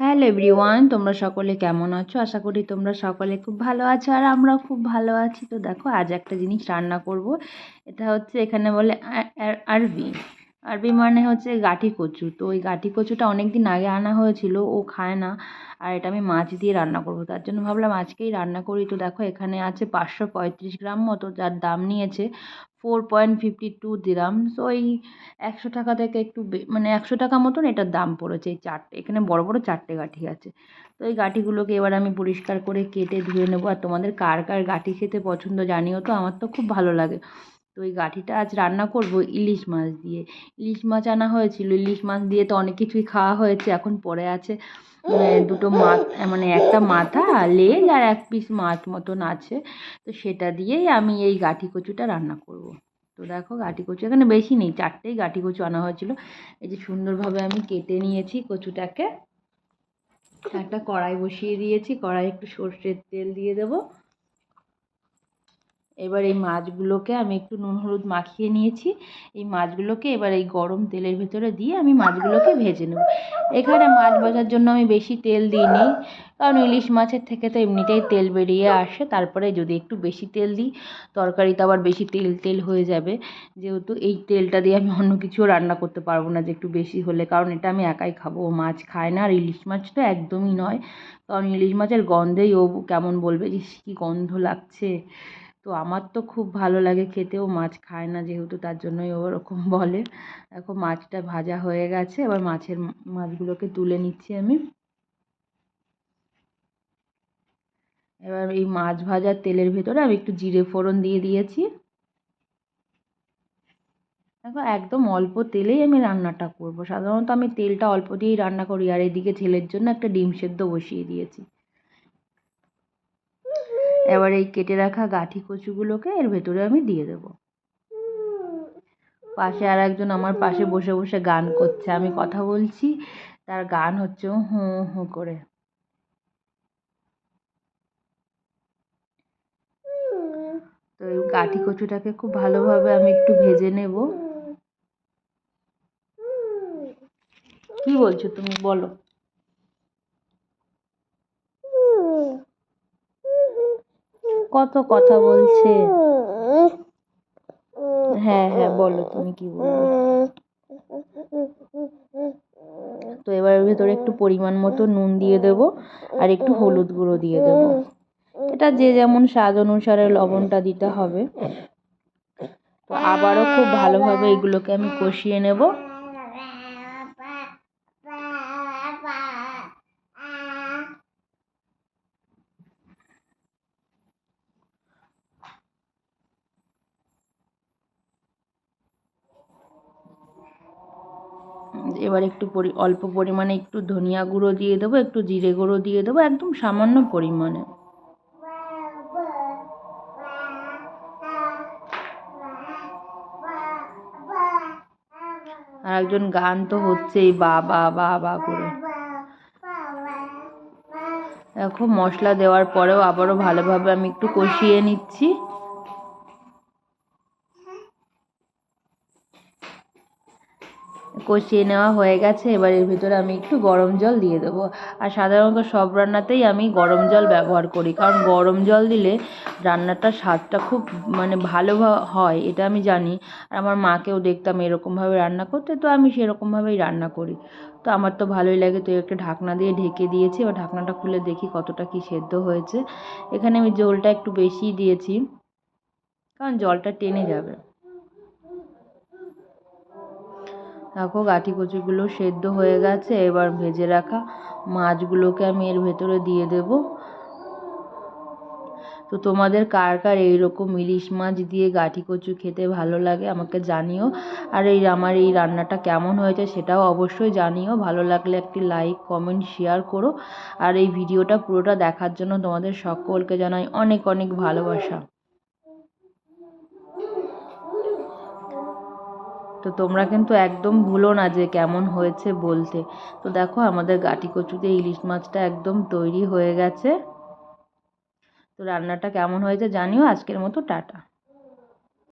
Hello everyone, তোমরা সকলে কেমন আছো? আশা করি তোমরা সকলে খুব ভালো আছো আর আমরাও খুব ভালো আছি। তো দেখো, আজ একটা জিনিস রান্না করব। এটা হচ্ছে এখানে বলে আরবি। আরবি মানে হচ্ছে গাঠি কচু। তো ওই গাঠি কচুটা অনেক দিন আগে আনা হয়েছিল, ও খায় না। আর এটা আমি মাছ দিয়ে রান্না করব। তার জন্য ভাবলাম আজকেই রান্না করি। তো দেখো এখানে আছে পাঁচশো পঁয়ত্রিশ গ্রাম মতো, যার দাম নিয়েছে ফোর পয়েন্ট ফিফটি টু দিলাম সো এই একশো টাকা থেকে একটু মানে একশো টাকা মতন এটার দাম পড়েছে এই চারটে, এখানে বড় বড় চারটে গাঁঠি আছে। তো এই গাঁঠিগুলোকে এবার আমি পরিষ্কার করে কেটে ধুয়ে নেব। আর তোমাদের কার কার গাঁঠি খেতে পছন্দ জানিও তো, আমার তো খুব ভালো লাগে। তো ওই গাঁঠিটা আজ রান্না করব ইলিশ মাছ দিয়ে। ইলিশ মাছ আনা হয়েছিল। ইলিশ মাছ দিয়ে তো অনেক কিছুই খাওয়া হয়েছে, এখন পড়ে আছে। দুটো মাথা মানে একটা মাথা, লেজ আর এক পিস মাছ মতন আছে। তো সেটা দিয়েই আমি এই গাঁঠি কচুটা রান্না করব। তো দেখো গাঁঠি কচু এখানে বেশি নেই, চারটেই গাঁঠি কচু আনা হয়েছিল। এই যে সুন্দরভাবে আমি কেটে নিয়েছি কচুটাকে। একটা কড়াই বসিয়ে দিয়েছি, কড়াই একটু সর্ষের তেল দিয়ে দেবো। এবার এই মাছগুলোকে আমি একটু নুন, হলুদ মাখিয়ে নিয়েছি। এই মাছগুলোকে এবার এই গরম তেলের ভেতরে দিয়ে আমি মাছগুলোকে ভেজে নেব। এখানে মাছ ভাজার জন্য আমি বেশি তেল দিইনি, কারণ ইলিশ মাছের থেকে তো এমনিতেই তেল বেরিয়ে আসে। তারপরে যদি একটু বেশি তেল দিই তরকারিতে আবার বেশি তেল তেল হয়ে যাবে। যেহেতু এই তেলটা দিয়ে আমি অন্য কিছুও রান্না করতে পারব না যে একটু বেশি হলে, কারণ এটা আমি একাই খাব। মাছ খায় না, আর ইলিশ মাছ তো একদমই নয়। কারণ ইলিশ মাছের গন্ধেই ও কেমন বলবে যে কী গন্ধ লাগছে। তো আমার তো খুব ভালো লাগে খেতে ও মাছ খায় না যেহেতু, তার জন্যই ওরকম বলে। দেখো, মাছটা ভাজা হয়ে গেছে। এবার মাছের মাছগুলোকে তুলে নিচ্ছি আমি। এবার এই মাছ ভাজার তেলের ভেতরে আমি একটু জিরে ফোড়ন দিয়ে দিয়েছি। দেখো, একদম অল্প তেলেই আমি রান্নাটা করব। সাধারণত আমি তেলটা অল্প দিয়েই রান্না করি। আর এদিকে ছেলের জন্য একটা ডিম সেদ্ধ বসিয়ে দিয়েছি। এবার এই কেটে রাখা গাঁঠি কচুগুলোকে এর ভেতরে আমি দিয়ে দেব। পাশে আর একজন আমার পাশে বসে বসে গান করছে। আমি কথা বলছি, তার গান হচ্ছে হু হু করে। তো এই গাঁঠি কচুটাকে খুব ভালোভাবে আমি একটু ভেজে নেব। কি বলছো তুমি? বলো। কত কথা বলছে। হ্যাঁ হ্যাঁ বলো তুমি কি বলবে। তো এবার ভেতরে একটু পরিমাণ মতো নুন দিয়ে দেব আর একটু হলুদ গুঁড়ো দিয়ে দেব। এটা যে যেমন স্বাদ অনুসারে লবণটা দিতে হবে। তো আবারও খুব ভালোভাবে এগুলোকে আমি কষিয়ে নেব। এবার একটু পরি, অল্প পরিমাণে একটু ধনিয়া গুঁড়ো দিয়ে দেবো, একটু জিরে গুঁড়ো দিয়ে দেবো, একদম সামান্য পরিমাণে। আর একজন গান তো হচ্ছেই, বা বা বা বা করে। দেখো মশলা দেওয়ার পরেও আবারও ভালোভাবে আমি একটু কষিয়ে নিচ্ছি। কষিয়ে নেওয়া হয়ে গেছে, এবার এর ভিতরে আমি একটু গরম জল দিয়ে দেবো। আর সাধারণত সব রান্নাতেই আমি গরম জল ব্যবহার করি, কারণ গরম জল দিলে রান্নাটার স্বাদটা খুব মানে ভালো হয়, এটা আমি জানি। আর আমার মাকেও দেখতাম এরকমভাবে রান্না করতে, তো আমি সেরকমভাবেই রান্না করি। তো আমার তো ভালোই লাগে, তো একটা ঢাকনা দিয়ে ঢেকে দিয়েছি, এবার ঢাকনাটা খুলে দেখি কতটা কি সেদ্ধ হয়েছে। এখানে আমি জলটা একটু বেশিই দিয়েছি, কারণ জলটা টেনে যাবে। দেখো, গাঁঠি কচুগুলো সেদ্ধ হয়ে গেছে, এবার ভেজে রাখা মাছগুলোকে আমি এর ভেতরে দিয়ে দেব। তো তোমাদের কার কার এইরকম ইলিশ মাছ দিয়ে গাঁঠি কচু খেতে ভালো লাগে আমাকে জানিও। আর এই আমার এই রান্নাটা কেমন হয়েছে সেটাও অবশ্যই জানিও। ভালো লাগলে একটি লাইক, কমেন্ট, শেয়ার করো। আর এই ভিডিওটা পুরোটা দেখার জন্য তোমাদের সকলকে জানাই অনেক অনেক ভালোবাসা। তো তোমরা কিন্তু একদম ভুলো না যে কেমন হয়েছে বলতে। তো দেখো আমাদের গাটি কচুতে ইলিশ মাছটা একদম তৈরি হয়ে গেছে। তো রান্নাটা কেমন হয়েছে জানিও। আজকের মতো টাটা।